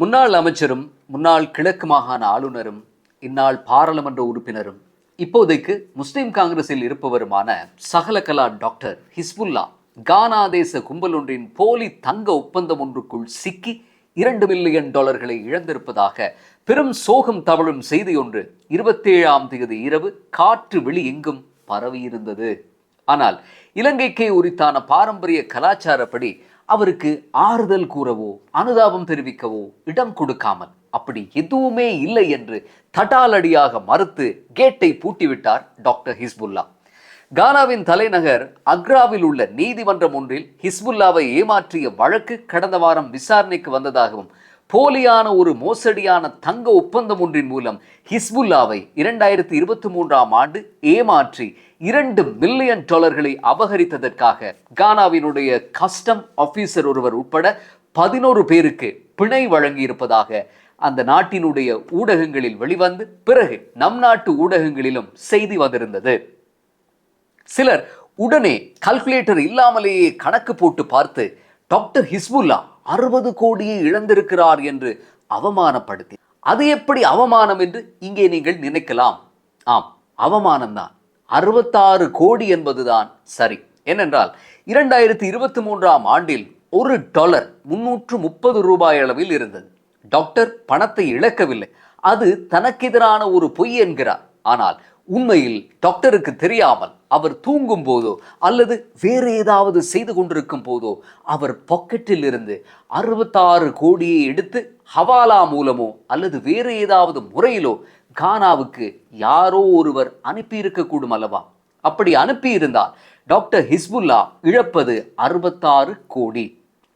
முன்னாள் அமைச்சரும் முன்னாள் கிழக்கு மாகாண ஆளுநரும் இந்நாள் பாராளுமன்ற உறுப்பினரும் இப்போதைக்கு முஸ்லிம் காங்கிரஸில் இருப்பவருமான சகலகலா டாக்டர் ஹிஸ்புல்லா கானா தேச கும்பல் ஒன்றின் போலி தங்க ஒப்பந்தம் ஒன்றுக்குள் சிக்கி இரண்டு மில்லியன் டாலர்களை இழந்திருப்பதாக பெரும் சோகம் தவழும் செய்தி ஒன்று இருபத்தேழாம் தேதி இரவு காற்று வெளி எங்கும் பரவியிருந்தது. ஆனால் இலங்கைக்கே உரித்தான பாரம்பரிய கலாச்சாரப்படி அவருக்கு ஆறுதல் கூறவோ அனுதாபம் தெரிவிக்கவோ இடம் கொடுக்காமல் அப்படி எதுவுமே இல்லை என்று தட்டாலடியாக மறுத்து கேட்டை பூட்டிவிட்டார் டாக்டர் ஹிஸ்புல்லா. கானாவின் தலைநகர் அக்ராவில் உள்ள நீதிமன்றம் ஒன்றில் ஹிஸ்புல்லாவை ஏமாற்றிய வழக்கு கடந்த வாரம் விசாரணைக்கு வந்ததாகவும் போலியான ஒரு மோசடியான தங்க ஒப்பந்தம் ஒன்றின் மூலம் ஹிஸ்புல்லாவை இரண்டாயிரத்தி இருபத்தி மூன்றாம் ஆண்டு ஏமாற்றி இரண்டு மில்லியன் டாலர்களை அபகரித்ததற்காக கானாவினுடைய கஸ்டம் ஆபீசர் ஒருவர் உட்பட பதினோரு பேருக்கு பிணை வழங்கியிருப்பதாக அந்த நாட்டினுடைய ஊடகங்களில் வெளிவந்து பிறகு நம் நாட்டு ஊடகங்களிலும் செய்தி வந்திருந்தது. சிலர் உடனே கல்குலேட்டர் இல்லாமலேயே கணக்கு போட்டு பார்த்து டாக்டர் ஹிஸ்புல்லா அறுபது கோடியை இழந்திருக்கிறார் என்று அவமானப்படுத்தி. அது எப்படி அவமானம் என்று இங்கே நீங்கள் நினைக்கலாம். ஆம் அவமானம்தான். அறுபத்தாறு கோடி என்பதுதான் சரி. ஏனென்றால் இரண்டாயிரத்தி இருபத்தி மூன்றாம் ஆண்டில் ஒரு டாலர் முன்னூற்று முப்பது ரூபாய் அளவில் இருந்தது. டாக்டர் பணத்தை இழக்கவில்லை. அது தனக்கெதிரான ஒரு பொய் என்கிறார். ஆனால் உண்மையில் டாக்டருக்கு தெரியாமல் அவர் தூங்கும் போதோ அல்லது வேறு ஏதாவது செய்து கொண்டிருக்கும் போதோ அவர் பாக்கெட்டில் இருந்து அறுபத்தாறு கோடியை எடுத்து ஹவாலா மூலமோ அல்லது வேறு ஏதாவது முறையிலோ கானாவுக்கு யாரோ ஒருவர் அனுப்பியிருக்கக்கூடும் அல்லவா? அப்படி அனுப்பியிருந்தால் டாக்டர் ஹிஸ்புல்லா இழப்பது அறுபத்தாறு கோடி.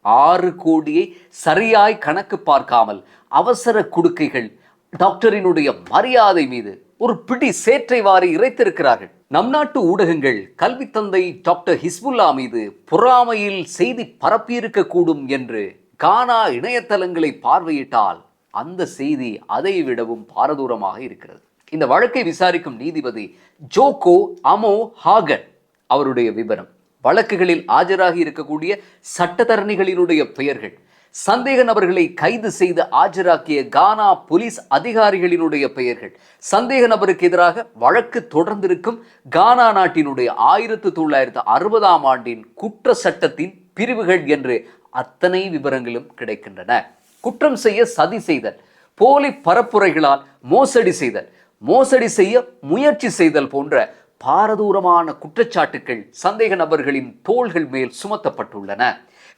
ஆறு கோடியை சரியாய் கணக்கு பார்க்காமல் அவசர குடுக்கைகள் டாக்டரினுடைய மரியாதை மீது ஒரு பிடி சேற்றை வாரி இறைத்திருக்கிறார்கள். நம் நாட்டு ஊடகங்கள் கல்வி தந்தை டாக்டர் ஹிஸ்புல்லா மீது பொறாமையில் செய்தி பரப்பியிருக்க கூடும் என்று கானா இணையதளங்களை பார்வையிட்டால் அந்த செய்தி அதை விடவும் பாரதூரமாக இருக்கிறது. இந்த வழக்கை விசாரிக்கும் நீதிபதி ஜோகோ அமோ ஹாகன் அவருடைய விவரம் வழக்குகளில் ஆஜராகி இருக்கக்கூடிய சட்டத்தரணிகளினுடைய பெயர்கள் சந்தேக நபர்களை கைது செய்து ஆஜராக்கிய கானா போலீஸ் அதிகாரிகளினுடைய பெயர்கள். சந்தேக நபருக்கு எதிராக வழக்கு தொடர்ந்திருக்கும் கானா நாட்டினுடைய ஆயிரத்து தொள்ளாயிரத்து அறுபதாம் ஆண்டின் குற்ற சட்டத்தின் பிரிவுகள் என்று அத்தனை விவரங்களும் கிடைக்கின்றன. குற்றம் செய்ய சதி செய்தல் போலி பரப்புரைகளால் மோசடி செய்தல் மோசடி செய்ய முயற்சி செய்தல் போன்ற பாரதூரமான குற்றச்சாட்டுகள் சந்தேக நபர்களின் தோள்கள் மேல் சுமத்தப்பட்டுள்ளன.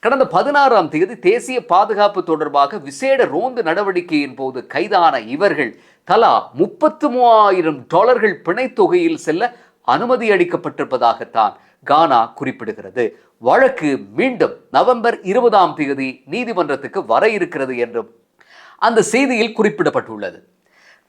கடந்த பதினாறாம் தேதி தேசிய பாதுகாப்பு தொடர்பாக விசேட ரோந்து நடவடிக்கையின் போது கைதான இவர்கள் தலா முப்பத்து மூவாயிரம் டாலர்கள் பிணைத் தொகையில் செல்ல அனுமதி அளிக்கப்பட்டிருப்பதாகத்தான் கானா குறிப்பிடுகிறது. வழக்கு மீண்டும் நவம்பர் இருபதாம் தேதி நீதிமன்றத்துக்கு வர இருக்கிறது என்றும் அந்த செய்தியில் குறிப்பிடப்பட்டுள்ளது.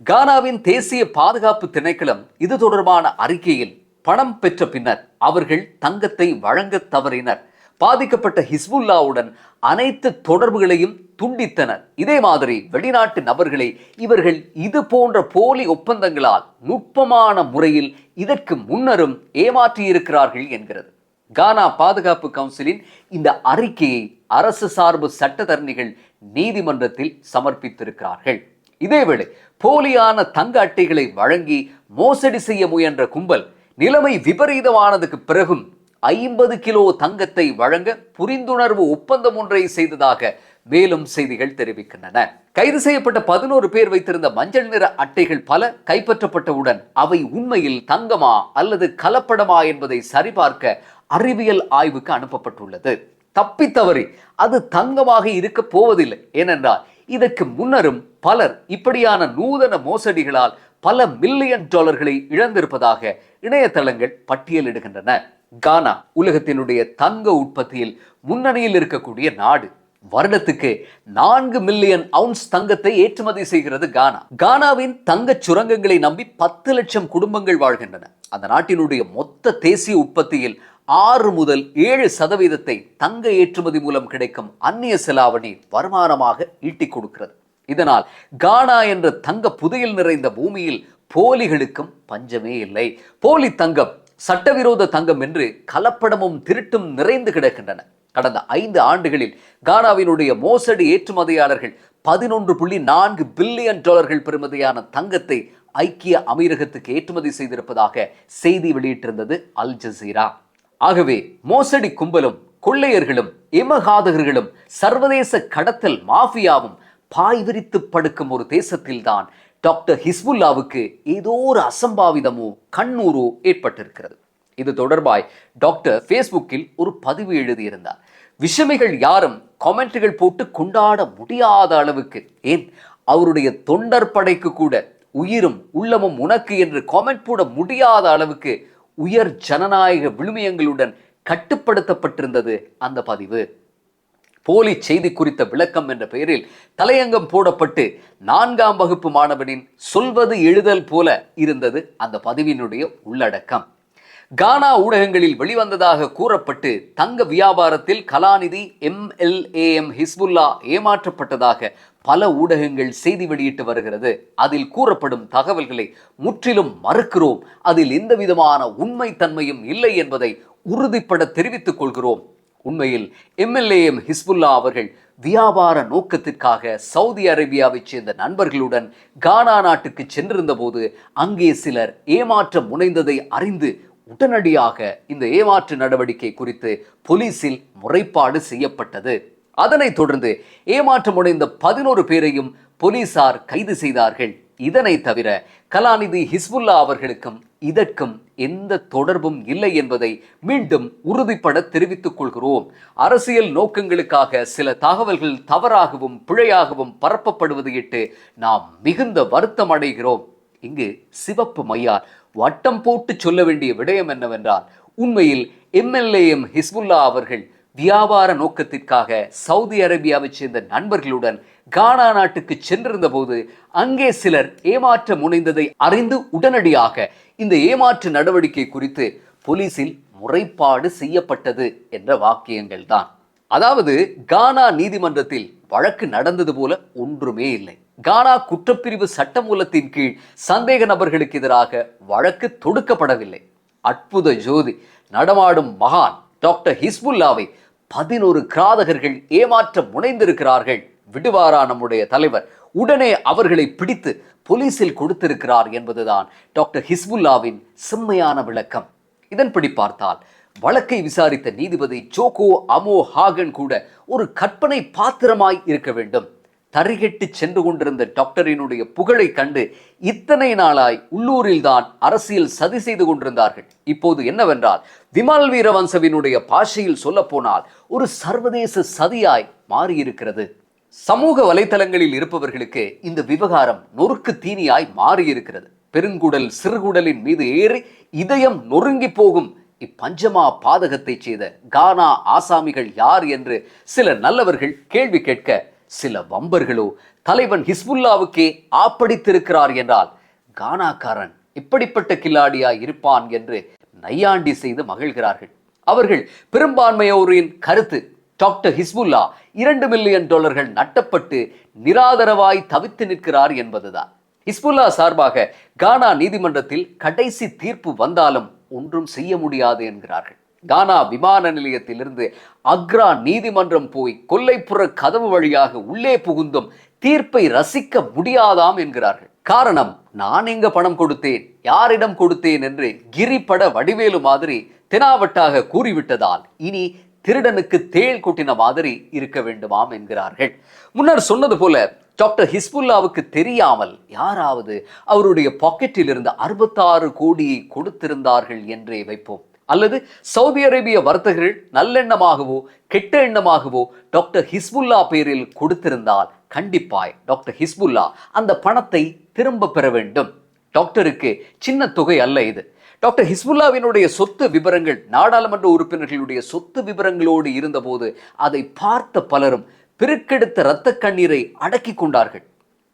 கானாவின் தேசிய பாதுகாப்பு திணைக்களம் இது தொடர்பான அறிக்கையில் பணம் பெற்ற பின்னர் அவர்கள் தங்கத்தை வழங்க தவறினர். பாதிக்கப்பட்ட ஹிஸ்புல்லாவுடன் அனைத்து தொடர்புகளையும் துண்டித்தனர். இதே மாதிரி வெளிநாட்டு நபர்களை இவர்கள் இது போன்ற போலி ஒப்பந்தங்களால் நுட்பமான முறையில் இதற்கு முன்னரும் ஏமாற்றியிருக்கிறார்கள் என்கிறது. கானா பாதுகாப்பு கவுன்சிலின் இந்த அறிக்கையை அரசு சார்பு சட்டத்தரணிகள் நீதிமன்றத்தில் சமர்ப்பித்திருக்கிறார்கள். இதேவேளை போலியான தங்க அட்டைகளை வழங்கி மோசடி செய்ய முயன்ற கும்பல் நிலைமை விபரீதமானதுக்கு பிறகும் ஐம்பது கிலோ தங்கத்தை வழங்க புரிந்துணர்வு ஒப்பந்தம் ஒன்றை செய்ததாக மேலும் செய்திகள் தெரிவிக்கின்றன. கைது செய்யப்பட்ட பதினோரு பேர் வைத்திருந்த மஞ்சள் நிற அட்டைகள் பல கைப்பற்றப்பட்டவுடன் அவை உண்மையில் தங்கமா அல்லது கலப்படமா என்பதை சரிபார்க்க அறிவியல் ஆய்வுக்கு அனுப்பப்பட்டுள்ளது. தப்பித்தவறி அது தங்கமாக இருக்க போவதில்லை ஏனென்றால் இதற்கு முன்னரும் பலர் இப்படியான நூதன மோசடிகளால் பல மில்லியன் டாலர்களை இழந்திருப்பதாக இணையதளங்கள் பட்டியலிடுகின்றன. கானா உலகத்தினுடைய தங்க உற்பத்தியில் முன்னணியில் இருக்கக்கூடிய நாடு. வருடத்துக்கு நான்கு மில்லியன் அவுன்ஸ் தங்கத்தை ஏற்றுமதி செய்கிறது கானா. கானாவின் தங்கச் சுரங்கங்களை நம்பி பத்து லட்சம் குடும்பங்கள் வாழ்கின்றன. அந்த நாட்டினுடைய மொத்த தேசிய உற்பத்தியில் ஆறு முதல் ஏழு சதவீதத்தை தங்க ஏற்றுமதி மூலம் கிடைக்கும் அந்நிய செலாவணி வருமானமாக ஈட்டிக் கொடுக்கிறது. இதனால் கானா என்ற தங்க புதையில் நிறைந்த பூமியில் போலிகளுக்கும் பஞ்சமே இல்லை. போலி தங்கம் சட்டவிரோத தங்கம் என்று கலப்படமும் திருட்டும் நிறைந்து கிடக்கின்றன. கடந்த ஐந்து ஆண்டுகளில் கானாவினுடைய மோசடி ஏற்றுமதியாளர்கள் பதினொன்று புள்ளி நான்கு பில்லியன் டாலர்கள் பெறுமதியான தங்கத்தை ஐக்கிய அமீரகத்துக்கு ஏற்றுமதி செய்திருப்பதாக செய்தி வெளியிட்டிருந்தது அல் ஜசீரா. ஆகவே மோசடி கும்பலும் கொள்ளையர்களும் இமகாதகர்களும் சர்வதேச கடத்தல் மாஃபியாவும் பாய் விரித்து படுக்கும் ஒரு தேசத்தில்தான் டாக்டர் ஹிஸ்புல்லாவுக்கு ஏதோ ஒரு அசம்பாவிதமோ கண்ணூரோ ஏற்பட்டிருக்கிறது. இது தொடர்பாய் டாக்டர் ஃபேஸ்புக்கில் ஒரு பதிவு எழுதியிருந்தார். விஷமிகள் யாரும் கமெண்ட்டுகள் போட்டு கொண்டாட முடியாத அளவுக்கு ஏன்? அவருடைய தொண்டர் படைக்கு கூட உயிரும் உள்ளமும் உனக்கு என்று காமெண்ட் போட முடியாத அளவுக்கு உயர் ஜனநாயக விழுமியங்களுடன் கட்டுப்படுத்தப்பட்டிருந்தது அந்த பதிவு. போலி செய்தி குறித்த விளக்கம் என்ற பெயரில் தலையங்கம் போடப்பட்டு நான்காம் வகுப்பு மாணவனின் சொல்வது எழுதல் போல இருந்தது அந்த பதிவினுடைய உள்ளடக்கம். கானா ஊடகங்களில் வெளிவந்ததாக கூறப்பட்டு தங்க வியாபாரத்தில் கலாநிதி எம்எல்ஏஎம் ஹிஸ்புல்லா ஏமாற்றப்பட்டதாக பல ஊடகங்கள் செய்தி வெளியிட்டு வருகிறது. அதில் கூறப்படும் தகவல்களை முற்றிலும் மறுக்கிறோம். அதில் எந்த விதமான உண்மைத்தன்மையும் இல்லை என்பதை உறுதிப்பட தெரிவித்துக் கொள்கிறோம். உண்மையில் எம்எல்ஏஎம் ஹிஸ்புல்லா அவர்கள் வியாபார நோக்கத்திற்காக சவுதி அரேபியாவைச் சேர்ந்த நண்பர்களுடன் கானா நாட்டுக்கு சென்றிருந்த போது அங்கே சிலர் ஏமாற்ற முனைந்ததை அறிந்து உடனடியாக இந்த ஏமாற்று நடவடிக்கை குறித்து போலீசில் முறைப்பாடு செய்யப்பட்டது. அதனைத் தொடர்ந்து ஏமாற்றமுடைந்த பதினோரு பேரையும் போலீசார் கைது செய்தார்கள். இதனை தவிர கலாநிதி ஹிஸ்புல்லா அவர்களுக்கும் இதற்கும் எந்த தொடர்பும் இல்லை என்பதை மீண்டும் உறுதிப்பட தெரிவித்துக் கொள்கிறோம். அரசியல் நோக்கங்களுக்காக சில தகவல்கள் தவறாகவும் பிழையாகவும் பரப்பப்படுவது இட்டு நாம் மிகுந்த வருத்தம் அடைகிறோம். இங்கு சிவப்பு மையார் வட்டம் போட்டு சொல்ல வேண்டிய விடயம் என்னவென்றால் உண்மையில் எம்எல்ஏஎம் ஹிஸ்புல்லா அவர்கள் வியாபார நோக்கத்திற்காக சவுதி அரேபியாவைச் சேர்ந்த நண்பர்களுடன் கானா நாட்டுக்கு சென்றிருந்த போது அங்கே சிலர் ஏமாற்ற முனைந்ததை அறிந்து உடனடியாக இந்த ஏமாற்று நடவடிக்கை குறித்து போலீசில் முறைப்பாடு செய்யப்பட்டது என்ற வாக்கியங்கள் தான் அதாவது கானா நீதிமன்றத்தில் வழக்கு நடந்தது போல ஒன்றுமே இல்லை. கானா குற்றப்பிரிவு சட்டமூலத்தின் கீழ் சந்தேக நபர்களுக்கு எதிராக வழக்கு தொடுக்கப்படவில்லை. அற்புத ஜோதி நடமாடும் மகான் டாக்டர் ஹிஸ்புல்லாவை பதினோரு கிராதகர்கள் ஏமாற்ற முனைந்திருக்கிறார்கள். விடுவாரா நம்முடைய தலைவர்? உடனே அவர்களை பிடித்து போலீசில் கொடுத்திருக்கிறார் என்பதுதான் டாக்டர் ஹிஸ்புல்லாவின் செம்மையான விளக்கம். இதன்படி பார்த்தால் வழக்கை விசாரித்த நீதிபதி ஜோகோ அமோ ஹாகன் கூட ஒரு கற்பனை பாத்திரமாய் இருக்க வேண்டும். தறிகெட்டு சென்று கொண்டிருந்த டாக்டரினுடைய புகழை கண்டு இத்தனை நாளாய் உள்ளூரில்தான் அரசியல் சதி செய்து கொண்டிருந்தார்கள். இப்போது என்னவென்றால் விமல் வீரவன்சவினுடைய பாஷையில் சொல்லப்போனால் ஒரு சர்வதேச சதியாய் மாறியிருக்கிறது. சமூக வலைத்தளங்களில் இருப்பவர்களுக்கு இந்த விவகாரம் நொறுக்கு தீனியாய் மாறியிருக்கிறது. பெருங்குடல் சிறுகுடலின் மீது ஏறி இதயம் நொறுங்கி போகும் இப்பஞ்சமா பாதகத்தை செய்த கானா ஆசாமிகள் யார் என்று சில நல்லவர்கள் கேள்வி கேட்க சில வம்பர்களோ தலைவன் ஹிஸ்புல்லாவுக்கே ஆப்படித்திருக்கிறார் என்றால் கானாக்காரன் இப்படிப்பட்ட கில்லாடியா இருப்பான் என்று நையாண்டி செய்து மகிழ்கிறார்கள். அவர்கள் பெரும்பான்மையோரின் கருத்து டாக்டர் ஹிஸ்புல்லா இரண்டு மில்லியன் டாலர்கள் நட்டப்பட்டு நிராதரவாய் தவித்து நிற்கிறார் என்பதுதான். ஹிஸ்புல்லா சார்பாக கானா நீதிமன்றத்தில் கடைசி தீர்ப்பு வந்தாலும் ஒன்றும் செய்ய முடியாது என்கிறார்கள். கானா விமான நிலையத்திலிருந்து அக்ரா நீதிமன்றம் போய் கொல்லைப்புற கதவு வழியாக உள்ளே புகுந்தும் தீர்ப்பை ரசிக்க முடியாதாம் என்கிறார்கள். காரணம் நான் எங்க பணம் கொடுத்தேன் யாரிடம் கொடுத்தேன் என்று கிரிப்பட வடிவேலு மாதிரி தெனாவட்டாக கூறிவிட்டதால் இனி திருடனுக்கு தேள் கொட்டின மாதிரி இருக்க வேண்டுமாம் என்கிறார்கள். முன்னர் சொன்னது போல டாக்டர் ஹிஸ்புல்லாவுக்கு தெரியாமல் யாராவது அவருடைய பாக்கெட்டில் இருந்து அறுபத்தாறு கோடியை கொடுத்திருந்தார்கள் என்றே வைப்போம். அல்லது சவுதி அரேபிய வர்த்தகர்கள் நல்லெண்ணமாகவோ கெட்ட எண்ணமாகவோ டாக்டர் ஹிஸ்புல்லா பேரில் கொடுத்திருந்தால் கண்டிப்பாய் டாக்டர் ஹிஸ்புல்லா அந்த பணத்தை திரும்ப பெற வேண்டும். டாக்டருக்கு சின்ன தொகை அல்ல இது. டாக்டர் ஹிஸ்புல்லாவினுடைய சொத்து விவரங்கள் நாடாளுமன்ற உறுப்பினர்களுடைய சொத்து விவரங்களோடு இருந்தபோது அதை பார்த்த பலரும் பெருக்கெடுத்த இரத்த கண்ணீரை அடக்கி கொண்டார்கள்.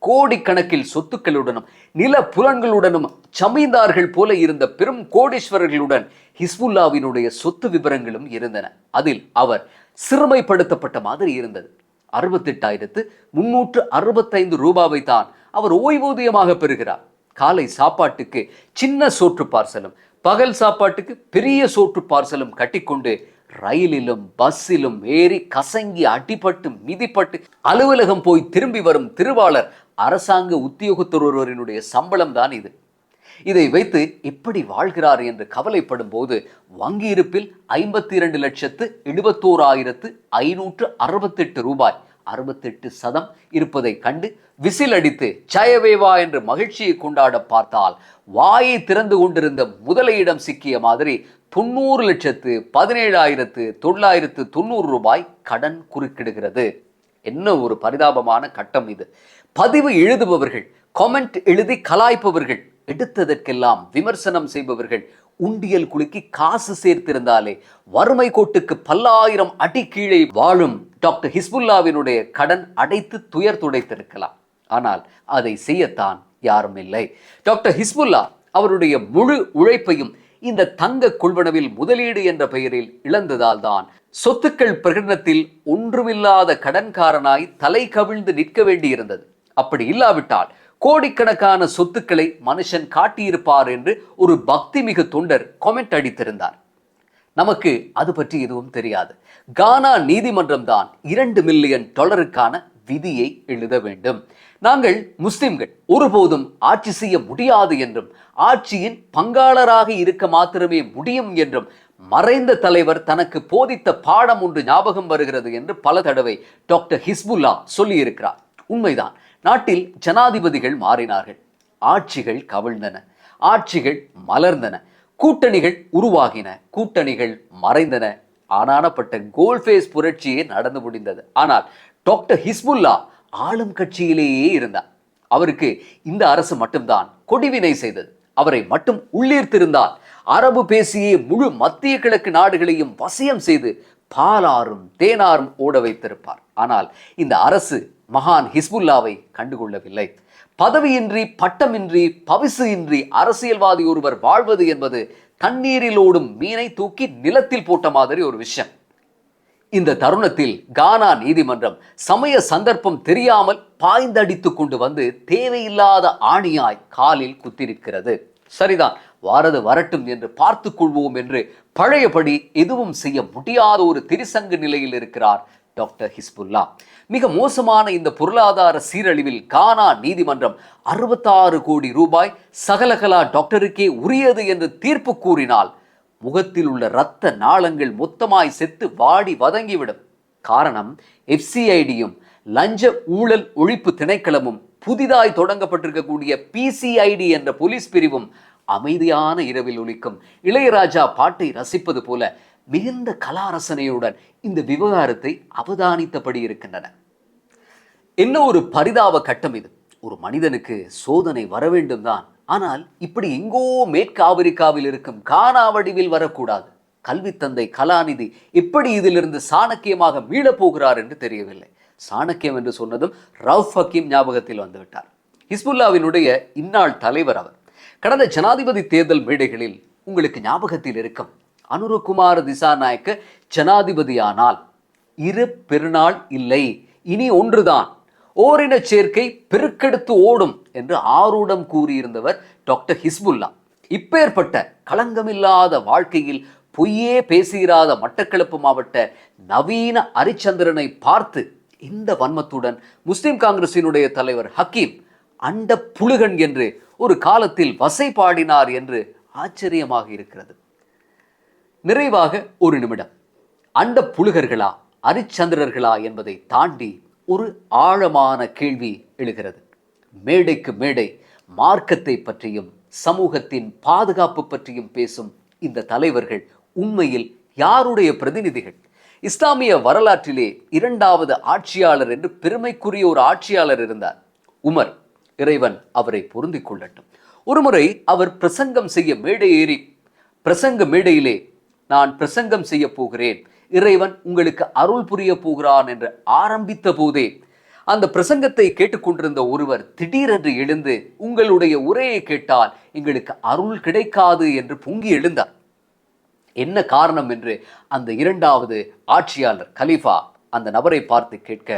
கோடிக்கணக்கில் சொத்துக்களுடனும் நில புலன்களுடனும் சமீந்தார்கள் போல இருந்த பெரும் கோடீஸ்வரர்களுடன் ஹிஸ்புல்லாவினுடைய சொத்து விவரங்களும் இருந்தன. அதில் அவர் சிறுமைப்படுத்தப்பட்ட மாதிரி இருந்தது. அறுபத்தெட்டாயிரத்து முன்னூற்று அறுபத்தைந்து ரூபாவை தான் அவர் ஓய்வூதியமாக பெறுகிறார். காலை சாப்பாட்டுக்கு சின்ன சோற்று பார்சலும் பகல் சாப்பாட்டுக்கு பெரிய சோற்று பார்சலும் கட்டிக்கொண்டு ரயிலிலும் பஸ்ஸிலும் ஏறி கசங்கி அடிபட்டு மிதிப்பட்டு அலுவலகம் போய் திரும்பி வரும் திருவாளர் அரசாங்க உத்தியோகத்தர் ஒருவரினுடைய சம்பளம் தான் இது. இதை வைத்து எப்படி வாழ்கிறார் என்று கவலைப்படும் போது வங்கி இருப்பில் ஐம்பத்தி இரண்டு லட்சத்து எழுபத்தோராயிரத்து ஐநூற்று அறுபத்தெட்டு ரூபாய் அறுபத்தெட்டு சதம் இருப்பதை கண்டு விசில் அடித்து ஜயவேவா என்று மகிழ்ச்சியை கொண்டாட பார்த்தால் வாயை திறந்து கொண்டிருந்த முதலையிடம் சிக்கிய மாதிரி தொண்ணூறு லட்சத்து பதினேழாயிரத்து தொள்ளாயிரத்து தொண்ணூறு ரூபாய் கடன் குறுக்கிடுகிறது. என்ன ஒரு பரிதாபமான கட்டம் இது. பதிவு எழுதுபவர்கள் கமெண்ட் எழுதி கலாய்ப்பவர்கள் எடுத்ததற்கெல்லாம் விமர்சனம் செய்பவர்கள் உண்டியல் குலுக்கி காசு சேர்த்திருந்தாலே வறுமை கோட்டுக்கு பல்லாயிரம் அடி கீழே வாழும் டாக்டர் ஹிஸ்புல்லாவினுடைய கடன் அடைத்து துயர் துடைத்திருக்கலாம். ஆனால் அதை செய்யத்தான் யாரும் இல்லை. டாக்டர் ஹிஸ்புல்லா அவருடைய முழு உழைப்பையும் இந்த தங்க கொள்வனவில் முதலீடு என்ற பெயரில் இழந்ததால் தான் சொத்துக்கள் பிரகடனத்தில் ஒன்றுமில்லாத கடன்காரனாய் தலை கவிழ்ந்து நிற்க வேண்டியிருந்தது. அப்படி இல்லாவிட்டால் கோடிக்கணக்கான சொத்துக்களை மனுஷன் காட்டியிருப்பார் என்று ஒரு பக்தி மிகு தொண்டர் கொமெண்ட் அடித்திருந்தார். நமக்கு அது பற்றி எதுவும் தெரியாது. கானா நீதிமன்றம் தான் இரண்டு மில்லியன் டாலருக்கான விதியை எழுத வேண்டும். நாங்கள் முஸ்லிம்கள். ஒருபோதும் ஆட்சி செய்ய முடியாது என்றும் ஆட்சியின் பங்காளராக இருக்க மாத்திரமே முடியும் என்றும் மறைந்த தலைவர் தனக்கு போதித்த பாடம் ஒன்று ஞாபகம் வருகிறது என்று பல தடவை டாக்டர் ஹிஸ்புல்லா சொல்லியிருக்கிறார். உண்மைதான் நாட்டில் ஜனாதிபதிகள் மாறினார்கள். ஆட்சிகள் கவிழ்ந்தன. ஆட்சிகள் மலர்ந்தன. கூட்டணிகள் உருவாகின. கூட்டணிகள் மறைந்தன. ஆனானப்பட்ட கோல்ஃபேஸ் புரட்சியே நடந்து முடிந்தது. ஆனால் டாக்டர் ஹிஸ்புல்லா ஆளும் கட்சியிலேயே இருந்தார் அவருக்கு இந்த அரசு மட்டும்தான் கொடிவினை செய்தது. அவரை மட்டும் உள்ளீர்த்திருந்தால் அரபு பேசியே முழு மத்திய கிழக்கு நாடுகளையும் வசியம் செய்து பாலாரும் தேனாரும் ஓட வைத்திருப்பார். ஆனால் இந்த அரசு மகான் ஹிஸ்புல்லாவை கண்டுகொள்ளவில்லை. பதவியின்றி பட்டமின்றி பவிசு இன்றி அரசியல்வாதி ஒருவர் வாழ்வது என்பது தண்ணீரில் ஓடும் மீனை தூக்கி நிலத்தில் போட்ட மாதிரி ஒரு விஷயம். இந்த தருணத்தில் கானா நீதிமன்றம் சமய சந்தர்ப்பம் தெரியாமல் பாய்ந்தடித்து கொண்டு வந்து தேவையில்லாத ஆணியாய் காலில் குத்திருக்கிறது சரிதான் வாரது வரட்டும் என்று பார்த்து கொள்வோம் என்று பழையபடி எதுவும் செய்ய முடியாத ஒரு திரிசங்கு நிலையில் இருக்கிறார் டாக்டர் ஹிஸ்புல்லா. மிக மோசமான இந்த பொருளாதார சீரழிவில் கானா நீதிமன்றம் அறுபத்தாறு கோடி ரூபாய் சகலகலா டாக்டருக்கே உரியது என்று தீர்ப்பு கூறினால் முகத்தில் உள்ள இரத்த நாளங்கள் மொத்தமாய் செத்து வாடி வதங்கிவிடும். காரணம் எஃப்சிஐடியும் லஞ்ச ஊழல் ஒழிப்பு திணைக்களமும் புதிதாய் தொடங்கப்பட்டிருக்கக்கூடிய பிசிஐடி என்ற போலீஸ் பிரிவும் அமைதியான இரவில் ஒலிக்கும். இளையராஜா பாட்டை ரசிப்பது போல மிகுந்த கலாரசனையுடன் இந்த விவகாரத்தை அவதானித்தபடி இருக்கின்றன. என்ன ஒரு பரிதாப கட்டம் இது? ஒரு மனிதனுக்கு சோதனை வர வேண்டும் தான் ஆனால் இப்படி எங்கோ மேற்கு ஆப்பிரிக்காவில் இருக்கும் கானா வடிவில் வரக்கூடாது. கல்வி தந்தை கலாநிதி எப்படி இதிலிருந்து சாணக்கியமாக மீளப் போகிறார் என்று தெரியவில்லை. சாணக்கியம் என்று சொன்னதும் ரவுஃப் ஹக்கீம் ஞாபகத்தில் வந்துவிட்டார். ஹிஸ்புல்லாவினுடைய இந்நாள் தலைவர் அவர். கடந்த ஜனாதிபதி தேர்தல் மேடைகளில் உங்களுக்கு ஞாபகத்தில் இருக்கும் அனுரகுமார் திசாநாயக்க ஜனாதிபதியானால் இரு பெருநாள் இல்லை இனி ஒன்றுதான். ஓரின சேர்க்கை பெருக்கெடுத்து ஓடும் என்று ஆரூடம் கூறியிருந்தவர் டாக்டர் ஹிஸ்புல்லா. இப்பேற்பட்ட களங்கமில்லாத வாழ்க்கையில் பொய்யே பேசுகிறாத மட்டக்களப்பு மாவட்ட நவீன அரிச்சந்திரனை பார்த்து இந்த வன்மத்துடன் முஸ்லிம் காங்கிரசினுடைய தலைவர் ஹக்கீம் அண்ட புழுகன் என்று ஒரு காலத்தில் வசை பாடினார் என்று ஆச்சரியமாக இருக்கிறது. நிறைவாக ஒரு நிமிடம். அண்ட புழுகர்களா அரிச்சந்திரர்களா என்பதை தாண்டி ஒரு ஆழமான கேள்வி எழுகிறது. மேடைக்கு மேடை மார்க்கத்தை பற்றியும் சமூகத்தின் பாதுகாப்பு பற்றியும் பேசும் இந்த தலைவர்கள் உண்மையில் யாருடைய பிரதிநிதிகள்? இஸ்லாமிய வரலாற்றிலே இரண்டாவது ஆட்சியாளர் என்று பெருமைக்குரிய ஒரு ஆட்சியாளர் இருந்தார். உமர் இறைவன் அவரை பொருந்தி கொள்ளட்டும். ஒருமுறை அவர் பிரசங்கம் செய்ய மேடை ஏறி பிரசங்க மேடையிலே நான் பிரசங்கம் செய்ய போகிறேன். இறைவன் உங்களுக்கு அருள் புரிய போகிறான் என்று ஆரம்பித்த போதே அந்த பிரசங்கத்தை கேட்டுக்கொண்டிருந்த ஒருவர் திடீரென்று எழுந்து உங்களுடைய உரையை கேட்டால் எங்களுக்கு அருள் கிடைக்காது என்று பொங்கி எழுந்தார். என்ன காரணம் என்று அந்த இரண்டாவது ஆட்சியாளர் கலீஃபா அந்த நபரை பார்த்து கேட்க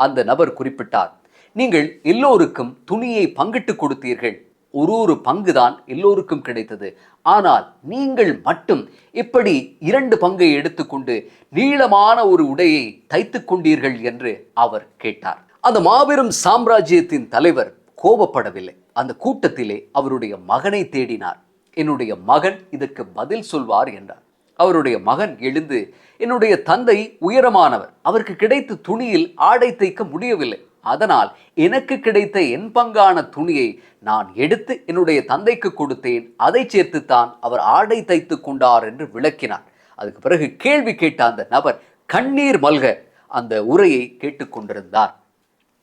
அந்த நபர் குறிப்பிட்டார் நீங்கள் எல்லோருக்கும் துணியை பங்கிட்டு கொடுத்தீர்கள். ஒரு ஒரு பங்கு தான் எல்லோருக்கும் கிடைத்தது. ஆனால் நீங்கள் மட்டும் இப்படி இரண்டு பங்கை எடுத்துக்கொண்டு நீளமான ஒரு உடையை தைத்துக் கொண்டீர்கள் என்று அவர் கேட்டார். அந்த மாபெரும் சாம்ராஜ்யத்தின் தலைவர் கோபப்படவில்லை. அந்த கூட்டத்திலே அவருடைய மகனை தேடினார். என்னுடைய மகன் இதற்கு பதில் சொல்வார் என்றார். அவருடைய மகன் எழுந்து என்னுடைய தந்தை உயரமானவர். அவருக்கு கிடைத்த துணியில் ஆடை தைக்க முடியவில்லை. அதனால் எனக்கு கிடைத்த என் பங்கான துணியை நான் எடுத்து என்னுடைய தந்தைக்கு கொடுத்தேன். அதை சேர்த்துத்தான் அவர் ஆடை தைத்து கொண்டார் என்று விளக்கினார். அதுக்கு பிறகு கேள்வி கேட்ட அந்த நபர் கண்ணீர் மல்க அந்த உரையை கேட்டுக்கொண்டிருந்தார்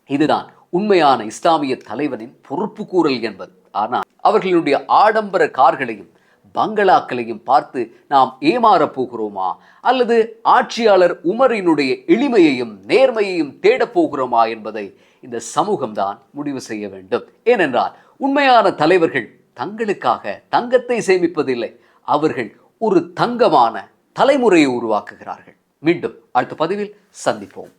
இதுதான் உண்மையான இஸ்லாமிய தலைவனின் பொறுப்பு கூறல் என்பது. ஆனால் அவர்களுடைய ஆடம்பர கார்களையும் பங்களாக்களையும் பார்த்து நாம் ஏமாறப் போகிறோமா? அல்லது ஆட்சியாளர் உமரினுடைய எளிமையையும் நேர்மையையும் தேடப் போகிறோமா என்பதை இந்த சமூகம்தான் முடிவு செய்ய வேண்டும். ஏனென்றால் உண்மையான தலைவர்கள் தங்களுக்காக தங்கத்தை சேமிப்பதில்லை. அவர்கள் ஒரு தங்கமான தலைமுறையை உருவாக்குகிறார்கள். மீண்டும் அடுத்த பதிவில் சந்திப்போம்.